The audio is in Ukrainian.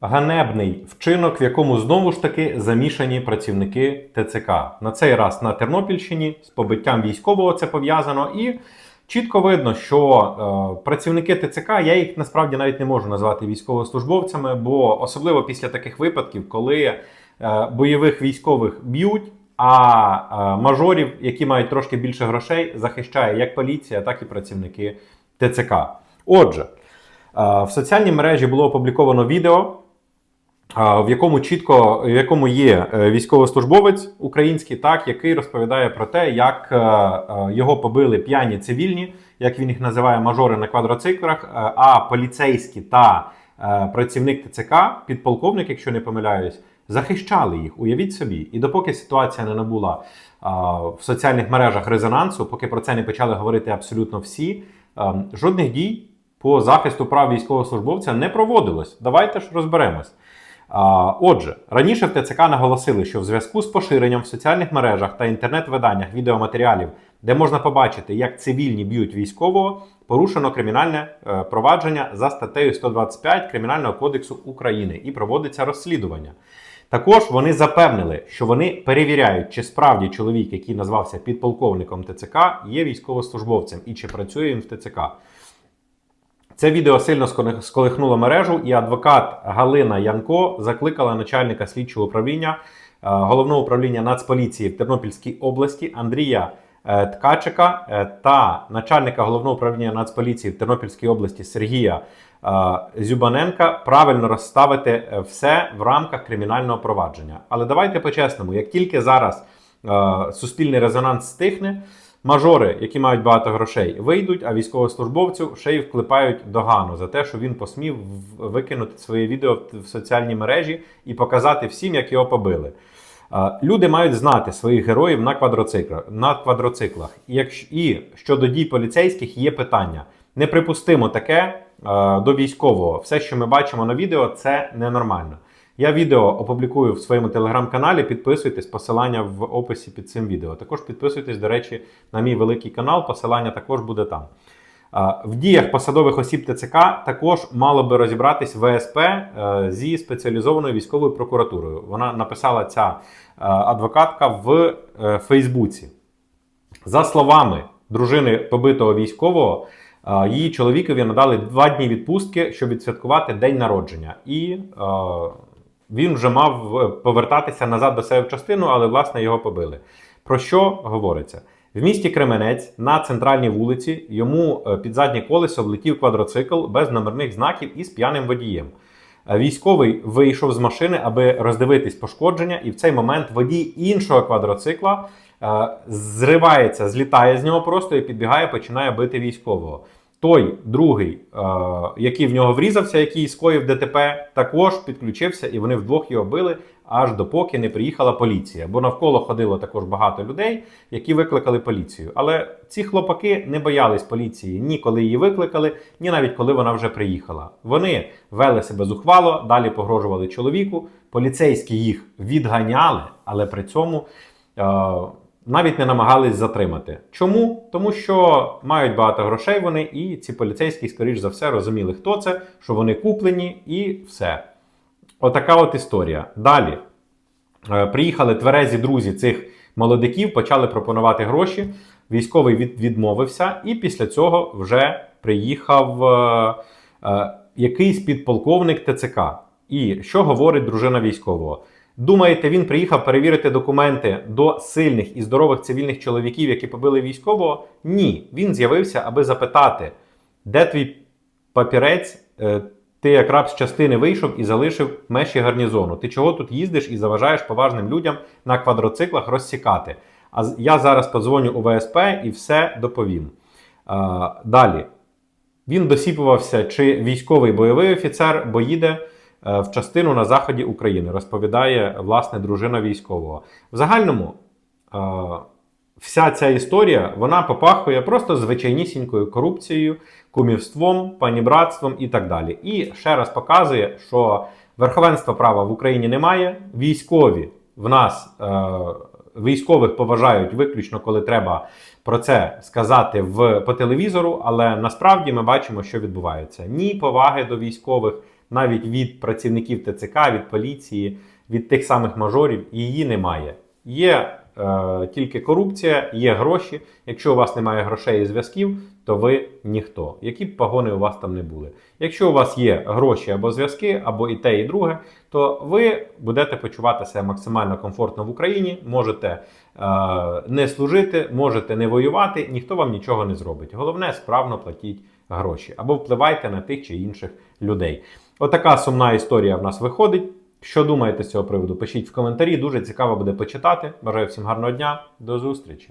ганебний вчинок, в якому знову ж таки замішані працівники ТЦК. На цей раз на Тернопільщині з побиттям військового це пов'язано. І чітко видно, що е, працівники ТЦК, я їх насправді навіть не можу назвати військовослужбовцями, бо особливо після таких випадків, коли е, бойових військових б'ють. А е, мажорів, які мають трошки більше грошей, захищає як поліція, так і працівники ТЦК. Отже, е, в соціальній мережі було опубліковано відео, в якому чітко в якому є е, військовослужбовець український, так, який розповідає про те, як е, е, його побили п'яні цивільні, як він їх називає мажори на квадроциклах, а поліцейські та працівник ТЦК, підполковник, якщо не помиляюсь, захищали їх. Уявіть собі. І допоки ситуація не набула в соціальних мережах резонансу, поки про це не почали говорити абсолютно всі, жодних дій по захисту прав військовослужбовця не проводилось. Давайте ж розберемось. Отже, раніше в ТЦК наголосили, що в зв'язку з поширенням в соціальних мережах та інтернет-виданнях відеоматеріалів, де можна побачити, як цивільні б'ють військового, порушено кримінальне е, провадження за статтею 125 Кримінального кодексу України і проводиться розслідування. Також вони запевнили, що вони перевіряють, чи справді чоловік, який назвався підполковником ТЦК, є військовослужбовцем і чи працює він в ТЦК. Це відео сильно сколи- сколихнуло мережу, і адвокат Галина Янко закликала начальника слідчого управління е, головного управління Нацполіції в Тернопільській області Андрія е, Ткачика е, та начальника головного управління Нацполіції в Тернопільській області Сергія Зюбаненка правильно розставити все в рамках кримінального провадження. Але давайте по-чесному, як тільки зараз суспільний резонанс стихне, мажори, які мають багато грошей, вийдуть, а військовослужбовцю ще й вклепають догану за те, що він посмів викинути своє відео в соціальні мережі і показати всім, як його побили. Люди мають знати своїх героїв на квадроциклах. На квадроциклах. І, якщо, і щодо дій поліцейських є питання. Неприпустимо таке до військового. Все, що ми бачимо на відео, це ненормально. Я відео опублікую в своєму телеграм-каналі. Підписуйтесь, посилання в описі під цим відео. Також підписуйтесь, до речі, на мій великий канал. Посилання також буде там. В діях посадових осіб ТЦК також мало би розібратись ВСП е, зі спеціалізованою військовою прокуратурою. Вона написала ця е, адвокатка в е, Фейсбуці. За словами дружини побитого військового, її чоловікові надали два дні відпустки, щоб відсвяткувати день народження. І він вже мав е, повертатися назад до себе в частину, але власне його побили. Про що говориться? В місті Кременець на центральній вулиці йому е, під заднє колесо влетів квадроцикл без номерних знаків із п'яним водієм. Е, Військовий вийшов з машини, аби роздивитись пошкодження, і в цей момент водій іншого квадроцикла зривається, злітає з нього просто і підбігає, починає бити військового. Той другий, е, який в нього врізався, який скоїв ДТП, також підключився, і вони вдвох його били, аж допоки не приїхала поліція. Бо навколо ходило також багато людей, які викликали поліцію. Але ці хлопаки не боялись поліції ні коли її викликали, ні навіть коли вона вже приїхала. Вони вели себе зухвало, далі погрожували чоловіку. Поліцейські їх відганяли, але при цьому. Навіть не намагались затримати. Чому? Тому що мають багато грошей вони, і ці поліцейські, скоріш за все, розуміли, хто це, що вони куплені, і все. Отака от історія. Далі. Е, Приїхали тверезі друзі цих молодиків, почали пропонувати гроші. Військовий від, відмовився, і після цього вже приїхав е, е, якийсь підполковник ТЦК. І що говорить дружина військового? Думаєте, він приїхав перевірити документи до сильних і здорових цивільних чоловіків, які побили військового? Ні. Він з'явився, аби запитати, де твій папірець, е, ти якраз з частини вийшов і залишив меші гарнізону. Ти чого тут їздиш і заважаєш поважним людям на квадроциклах розсікати? А я зараз подзвоню у ВСП і все доповім. А, далі. Він досіпувався, чи військовий бойовий офіцер, бо їде в частину на заході України, розповідає власне дружина військового. В загальному е, вся ця історія вона попахує просто звичайнісінькою корупцією, кумівством, панібратством і так далі. І ще раз показує, що верховенства права в Україні немає. Військові в нас е, військових поважають виключно, коли треба про це сказати в по телевізору. Але насправді ми бачимо, що відбувається: ні поваги до військових, навіть від працівників ТЦК, від поліції, від тих самих мажорів, її немає. Є е, тільки корупція, є гроші. Якщо у вас немає грошей і зв'язків, то ви ніхто. Які б погони у вас там не були. Якщо у вас є гроші або зв'язки, або і те, і друге, то ви будете почуватися максимально комфортно в Україні, можете е, не служити, можете не воювати, ніхто вам нічого не зробить. Головне, справно платіть гроші або впливайте на тих чи інших людей. Отака сумна історія в нас виходить. Що думаєте з цього приводу? Пишіть в коментарі. Дуже цікаво буде почитати. Бажаю всім гарного дня. До зустрічі!